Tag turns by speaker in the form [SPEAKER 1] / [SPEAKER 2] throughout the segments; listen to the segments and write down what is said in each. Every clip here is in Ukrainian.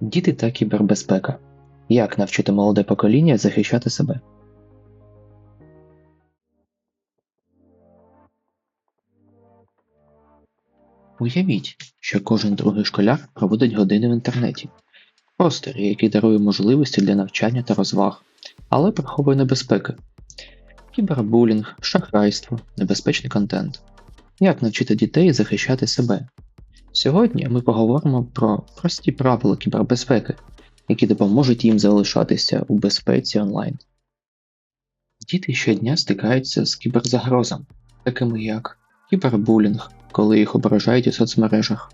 [SPEAKER 1] Діти та кібербезпека. Як навчити молоде покоління захищати себе? Уявіть, що кожен другий школяр проводить години в інтернеті. Простір, який дарує можливості для навчання та розваг, але приховує небезпеки. Кібербулінг, шахрайство, небезпечний контент. Як навчити дітей захищати себе? Сьогодні ми поговоримо про прості правила кібербезпеки, які допоможуть їм залишатися у безпеці онлайн. Діти щодня стикаються з кіберзагрозами, такими як кібербулінг, коли їх ображають у соцмережах,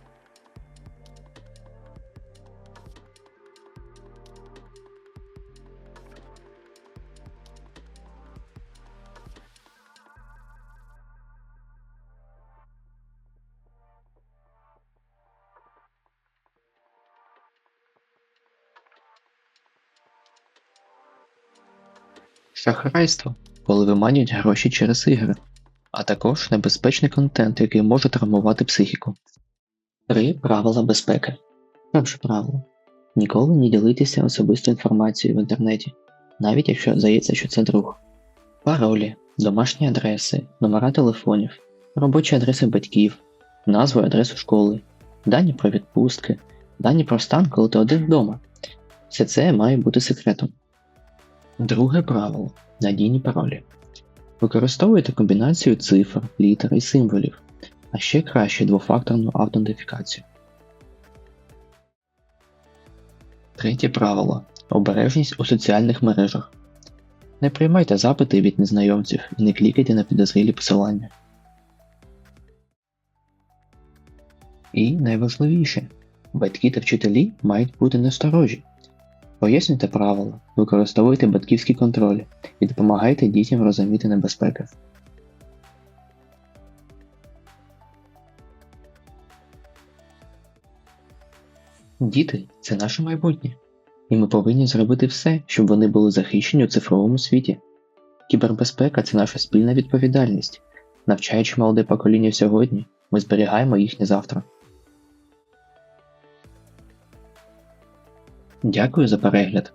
[SPEAKER 1] шахрайство, коли виманюють гроші через ігри, а також небезпечний контент, який може травмувати психіку. Три правила безпеки. Перше правило. Ніколи не ділитися особистою інформацією в інтернеті, навіть якщо здається, що це друг. Паролі, домашні адреси, номера телефонів, робочі адреси батьків, назви і адресу школи, дані про відпустки, дані про стан, коли ти один вдома. Все це має бути секретом. Друге правило надійні паролі. Використовуйте комбінацію цифр, літер і символів, а ще краще двофакторну аутентифікацію. Третє правило обережність у соціальних мережах. Не приймайте запити від незнайомців і не клікайте на підозрілі посилання. І найважливіше, батьки та вчителі мають бути насторожі. Пояснюйте правила, використовуйте батьківський контроль і допомагайте дітям розуміти небезпеки. Діти це наше майбутнє, і ми повинні зробити все, щоб вони були захищені у цифровому світі. Кібербезпека це наша спільна відповідальність. Навчаючи молоде покоління сьогодні, ми зберігаємо їхнє завтра. Дякую за перегляд.